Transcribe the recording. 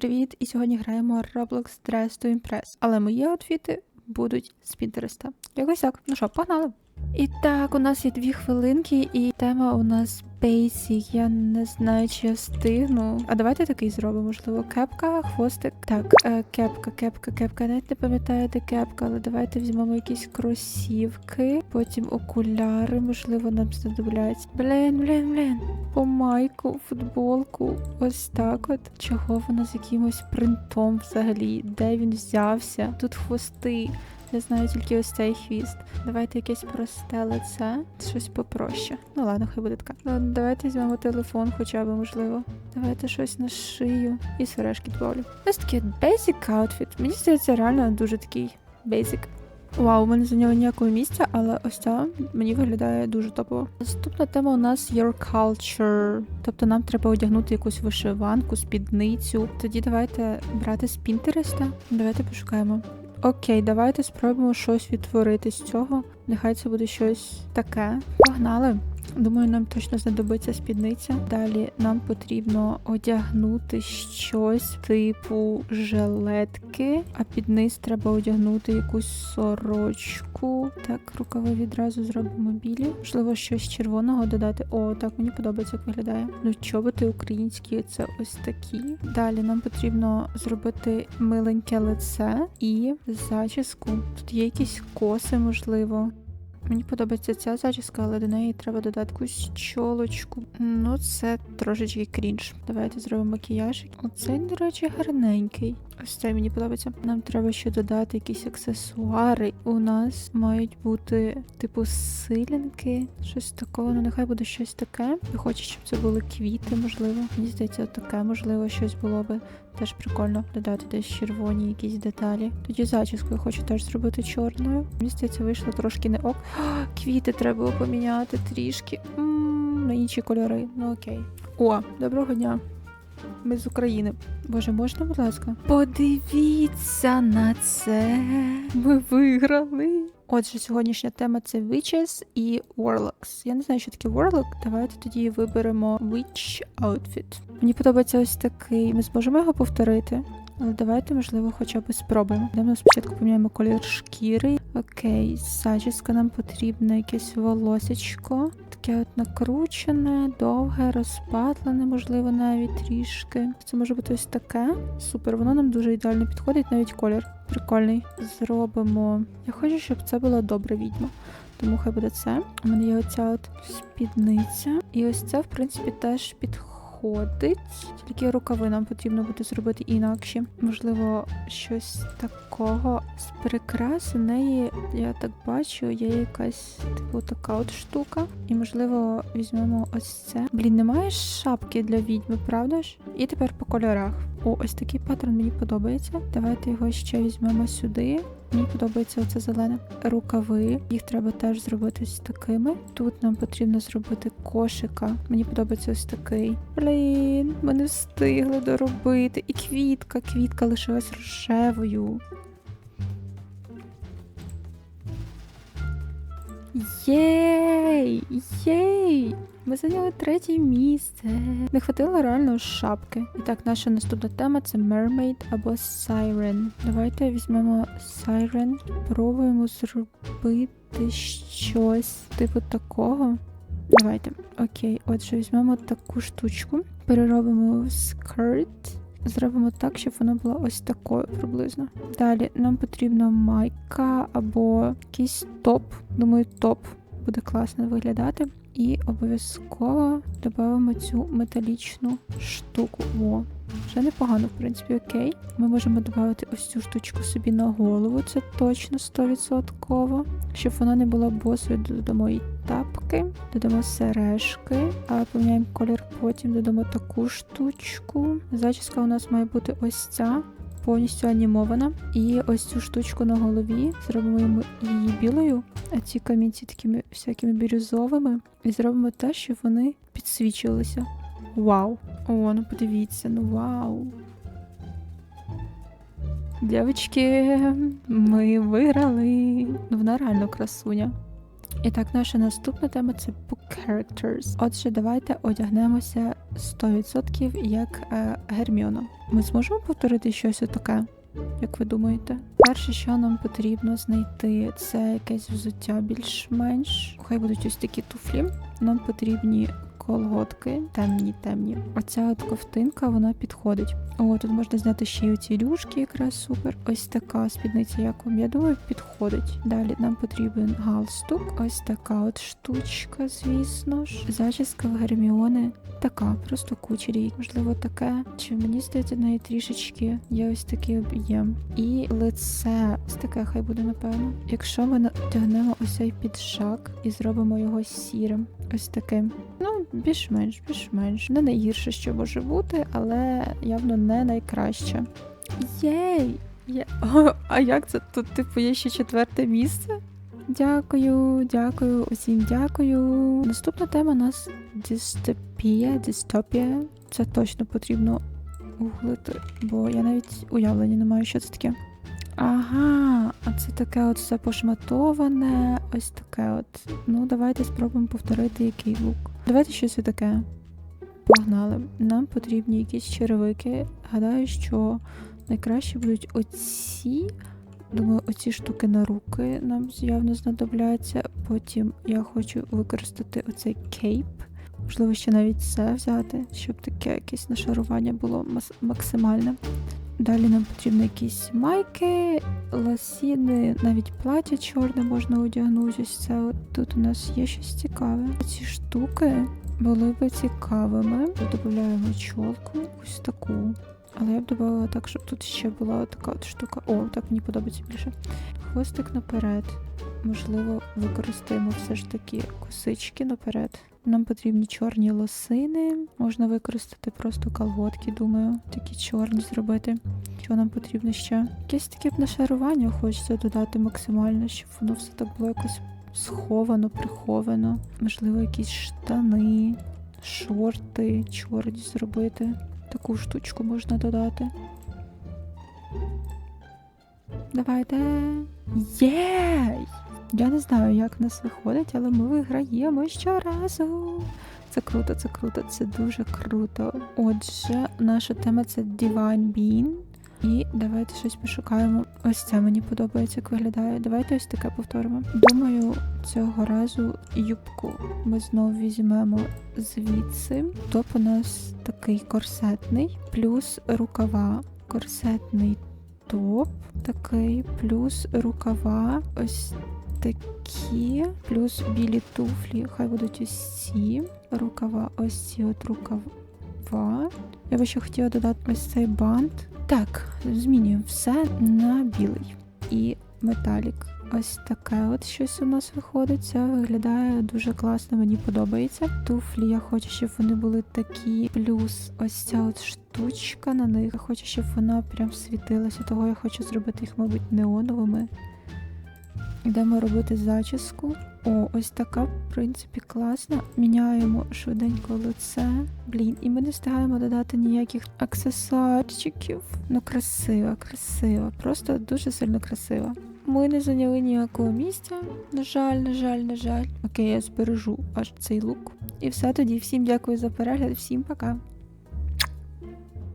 привіт! І сьогодні граємо Roblox Dress to Impress. Але мої аутфіти будуть з Пінтереста. Якось так. Ну що, погнали. І так, у нас є дві хвилинки, і тема у нас Basic. Я не знаю, чи я встигну. А давайте такий зробимо, можливо, кепка, хвостик. Так, е, кепка, кепка, кепка. Я навіть не пам'ятаю, де кепка, але давайте візьмемо якісь кросівки, потім окуляри, можливо, нам знадобляться. Блін, блін, блін. По майку, футболку. Ось так от. Чого вона з якимось принтом взагалі? Де він взявся? Тут хвости. Я знаю тільки ось цей хвіст. Давайте якесь просте лице, щось попроще. Ну ладно, хай буде така. Ну, давайте візьмемо телефон, хоча б можливо. Давайте щось на шию і сережки добавлю. Ось такий basic outfit. Мені здається, реально дуже такий basic. Вау, у мене зайняло ніякого місця, але ось ця мені виглядає дуже топово. Наступна тема у нас Your Culture. Тобто нам треба одягнути якусь вишиванку, спідницю. Тоді давайте брати з Пінтереста. Давайте пошукаємо. Окей, давайте спробуємо щось відтворити з цього. Нехай це буде щось таке. Погнали. Думаю, нам точно знадобиться спідниця. Далі нам потрібно одягнути щось типу жилетки, а під низ треба одягнути якусь сорочку. Так, рукави відразу зробимо білі. Можливо, щось червоного додати. О, так мені подобається, як виглядає. Ну, чоботи українські це ось такі. Далі нам потрібно зробити миленьке лице і зачіску. Тут є якісь коси, можливо. Мені подобається ця зачіска, але до неї треба додати якусь чолочку. Ну, це трошечки крінж. Давайте зробимо макіяж. Оцей, до речі, гарненький. Ось цей мені подобається. Нам треба ще додати якісь аксесуари. У нас мають бути типу силінки, щось такого. Ну, нехай буде щось таке. Я хочу, щоб це були квіти, можливо. Мені здається, таке, можливо, щось було би теж прикольно додати десь червоні якісь деталі. Тоді зачіску я хочу теж зробити чорною. Мені здається, вийшло трошки не ок. Квіти треба було поміняти трішки. На інші кольори. Ну окей. О, доброго дня. Ми з України. Боже, можна, будь ласка? Подивіться на це. Ми виграли. Отже, сьогоднішня тема це Witches і Warlocks. Я не знаю, що таке Warlock. Давайте тоді виберемо Witch Outfit. Мені подобається ось такий. Ми зможемо його повторити. Але давайте, можливо, хоча б спробуємо. Йдемо спочатку поміняємо колір шкіри. Окей, зачіска нам потрібна якесь волосечко. Таке от накручене, довге, розпатлене, можливо, навіть трішки. Це може бути ось таке. Супер, воно нам дуже ідеально підходить, навіть колір. Прикольний. Зробимо. Я хочу, щоб це була добра відьма. Тому хай буде це. У мене є оця от спідниця. І ось це, в принципі, теж підходить. Тільки рукави нам потрібно буде зробити інакші. Можливо, щось такого з прикрас у неї, я так бачу, є якась типу така от штука. І можливо візьмемо ось це. Блін, немає шапки для відьми, правда ж? І тепер по кольорах. О, ось такий паттерн мені подобається. Давайте його ще візьмемо сюди. Мені подобається оце зелене. Рукави. Їх треба теж зробити ось такими. Тут нам потрібно зробити кошика. Мені подобається ось такий. Блін, ми не встигли доробити. І квітка, квітка лишилась рожевою. Єй! Єй! Ми зайняли третє місце. Не хватило реально шапки. І так, наша наступна тема це Mermaid або Siren. Давайте візьмемо Siren, пробуємо зробити щось типу такого. Давайте. Окей, отже, візьмемо таку штучку, переробимо скерт. Зробимо так, щоб вона була ось такою приблизно. Далі нам потрібна майка або якийсь топ. Думаю, топ буде класно виглядати. І обов'язково додамо цю металічну штуку. О, вже непогано, в принципі, окей. Ми можемо додати ось цю штучку собі на голову, це точно 100%. Щоб вона не була босою, додамо і тапки, додамо сережки, а поміняємо колір, потім додамо таку штучку. Зачіска у нас має бути ось ця. Повністю анімована. І ось цю штучку на голові зробимо її білою, а ці камінці такими всякими бірюзовими. І зробимо те, щоб вони підсвічувалися. Вау! О, ну подивіться, ну вау! Дівчатки, ми виграли. Ну, вона реально красуня. І так, наша наступна тема це book characters. Отже, давайте одягнемося 100% як е, Герміона. Ми зможемо повторити щось таке? Як ви думаєте? Перше, що нам потрібно знайти, це якесь взуття більш-менш. Хай будуть ось такі туфлі. Нам потрібні колготки, темні, темні. Оця от ковтинка, вона підходить. О, тут можна зняти ще й оці рюшки, якраз супер. Ось така спідниця, як вам, я думаю, підходить. Далі нам потрібен галстук. Ось така от штучка, звісно ж. Зачіска в Герміони. Така, просто кучері. Можливо, таке. Чи мені здається, неї трішечки є ось такий об'єм. І лице ось таке, хай буде, напевно. Якщо ми натягнемо ось цей піджак і зробимо його сірим, ось таким. Ну, більш-менш, більш-менш. Не найгірше, що може бути, але явно не найкраще. Єй! Є... О, а як це? Тут, типу, є ще четверте місце? Дякую, дякую, усім дякую. Наступна тема у нас дистопія, дистопія. Це точно потрібно гуглити, бо я навіть уявлення не маю, що це таке. Ага, а це таке от все пошматоване, ось таке от. Ну, давайте спробуємо повторити який лук. Давайте щось таке. Погнали. Нам потрібні якісь черевики. Гадаю, що найкраще будуть оці. Думаю, оці штуки на руки нам явно знадобляться. Потім я хочу використати оцей кейп. Можливо, ще навіть це взяти, щоб таке якесь нашарування було максимальне. Далі нам потрібні якісь майки, лосіни, навіть плаття чорне можна одягнути. Ось це от тут у нас є щось цікаве. Ці штуки були би цікавими. Додаємо чолку, ось таку. Але я б додала так, щоб тут ще була така от штука. О, так мені подобається більше. Хвостик наперед. Можливо, використаємо все ж таки косички наперед. Нам потрібні чорні лосини. Можна використати просто колготки, думаю, такі чорні зробити. Що нам потрібно ще? Якесь таке б нашарування хочеться додати максимально, щоб воно все так було якось сховано, приховано. Можливо, якісь штани, шорти чорні зробити. Таку штучку можна додати. Давайте. Єй! Я не знаю, як в нас виходить, але ми виграємо щоразу. Це круто, це круто, це дуже круто. Отже, наша тема це Divine Bean. І давайте щось пошукаємо. Ось це мені подобається, як виглядає. Давайте ось таке повторимо. Думаю, цього разу юбку ми знову візьмемо звідси. Топ у нас такий корсетний, плюс рукава. Корсетний топ такий, плюс рукава. Ось такі, плюс білі туфлі. Хай будуть ось ці. Рукава, ось ці от рукава. Я би ще хотіла додати ось цей бант. Так, змінюємо все на білий. І металік. Ось таке от щось у нас виходить. Це виглядає дуже класно, мені подобається. Туфлі я хочу, щоб вони були такі. Плюс ось ця от штучка на них. Я хочу, щоб вона прям світилася. Того я хочу зробити їх, мабуть, неоновими. Йдемо робити зачіску. О, ось така, в принципі, класна. Міняємо швиденько лице. Блін, і ми не встигаємо додати ніяких аксесуарчиків. Ну, красива, красива. Просто дуже сильно красива. Ми не зайняли ніякого місця. На жаль, на жаль, на жаль. Окей, я збережу аж цей лук. І все тоді. Всім дякую за перегляд, всім пока.